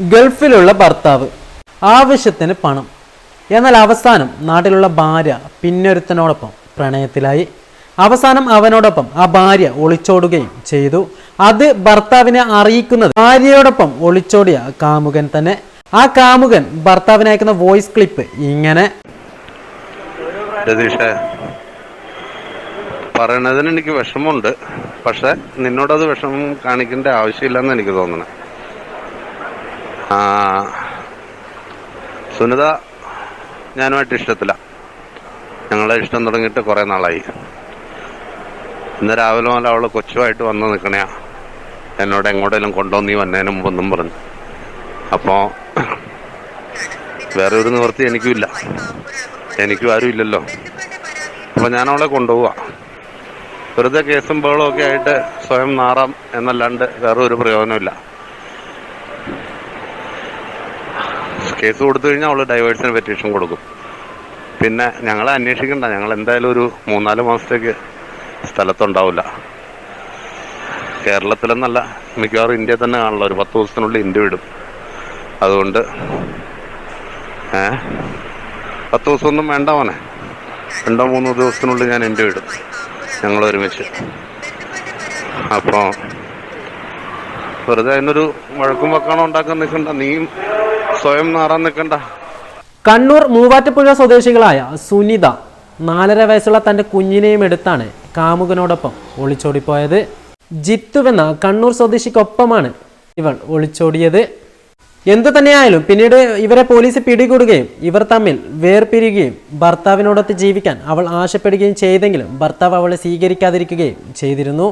ഗൾഫിലുള്ള ഭർത്താവ്. ആവശ്യത്തിന് പണം. എന്നാൽ അവസാനം നാട്ടിലുള്ള ഭാര്യ പിന്നൊരുത്തനോടൊപ്പം പ്രണയത്തിലായി. അവസാനം അവനോടൊപ്പം ആ ഭാര്യ ഒളിച്ചോടുകയും ചെയ്തു. അത് ഭർത്താവിനെ അറിയിക്കുന്നത് ഭാര്യയോടൊപ്പം ഒളിച്ചോടിയ കാമുകൻ തന്നെ. ആ കാമുകൻ ഭർത്താവിന് അയക്കുന്ന വോയിസ് ക്ലിപ്പ് ഇങ്ങനെ. പറയണതിന് എനിക്ക് വിഷമമുണ്ട്. പക്ഷെ നിന്നോടത് വിഷമം കാണിക്കേണ്ട ആവശ്യമില്ലെന്ന് എനിക്ക് തോന്നണേ. സുനിത ഞാനുമായിട്ട് ഇഷ്ടത്തില്ല ഞങ്ങളെ ഇഷ്ടം തുടങ്ങിയിട്ട് കുറെ നാളായി. ഇന്ന് രാവിലെ മുതൽ അവൾ കൊച്ചുമായിട്ട് വന്ന് നിൽക്കണയാ എന്നോട് എങ്ങോട്ടേലും കൊണ്ടുവന്നീ വന്നതിന് മുമ്പൊന്നും പറഞ്ഞു. അപ്പോ വേറെ ഒരു നിവൃത്തി എനിക്കും ഇല്ല എനിക്കും ആരും ഇല്ലല്ലോ. അപ്പൊ ഞാൻ അവളെ കൊണ്ടുപോവാ. വെറുതെ കേസും ബഹളവും ഒക്കെ ആയിട്ട് സ്വയം നാറാം എന്നല്ലാണ്ട് വേറെ ഒരു പ്രയോജനമില്ല കേസ് കൊടുത്തു കഴിഞ്ഞാൽ അവൾ ഡൈവേഴ്സിന് പെറ്റീഷൻ കൊടുക്കും. പിന്നെ ഞങ്ങളെ അന്വേഷിക്കണ്ട. ഞങ്ങൾ എന്തായാലും ഒരു മൂന്നാൽ മാസത്തേക്ക് സ്ഥലത്തുണ്ടാവില്ല. കേരളത്തിലെന്നല്ല മിക്കവാറും ഇന്ത്യ തന്നെ കാണുള്ള ഒരു പത്ത് ദിവസത്തിനുള്ളിൽ ഇന്ത്യ വിടും. അതുകൊണ്ട് ഏ? പത്ത് ദിവസമൊന്നും വേണ്ട മോനെ. രണ്ടോ മൂന്നോ ദിവസത്തിനുള്ളിൽ ഞാൻ ഇന്ത്യ വിടും. ഞങ്ങൾ ഒരുമിച്ച്. അപ്പോൾ വെറുതെ അതിനൊരു വഴക്കും വക്കാണോ ഉണ്ടാക്കാൻ നിൽക്കണ്ട? നീയും സ്വയം കണ്ണൂർ മൂവാറ്റുപുഴ സ്വദേശികളായ സുനിത നാലര വയസ്സുള്ള തന്റെ കുഞ്ഞിനെയും എടുത്താണ് കാമുകനോടൊപ്പം ഒളിച്ചോടിപ്പോയത്. ജിത്തുവെന്ന കണ്ണൂർ സ്വദേശിക്കൊപ്പമാണ് ഇവൾ ഒളിച്ചോടിയത്. എന്തു തന്നെയായാലും പിന്നീട് ഇവരെ പോലീസ് പിടികൂടുകയും ഇവർ തമ്മിൽ വേർപിരിയുകയും ഭർത്താവിനോടൊത്ത് ജീവിക്കാൻ അവൾ ആശപ്പെടുകയും ചെയ്തെങ്കിലും ഭർത്താവ് അവളെ സ്വീകരിക്കാതിരിക്കുകയും ചെയ്തിരുന്നു.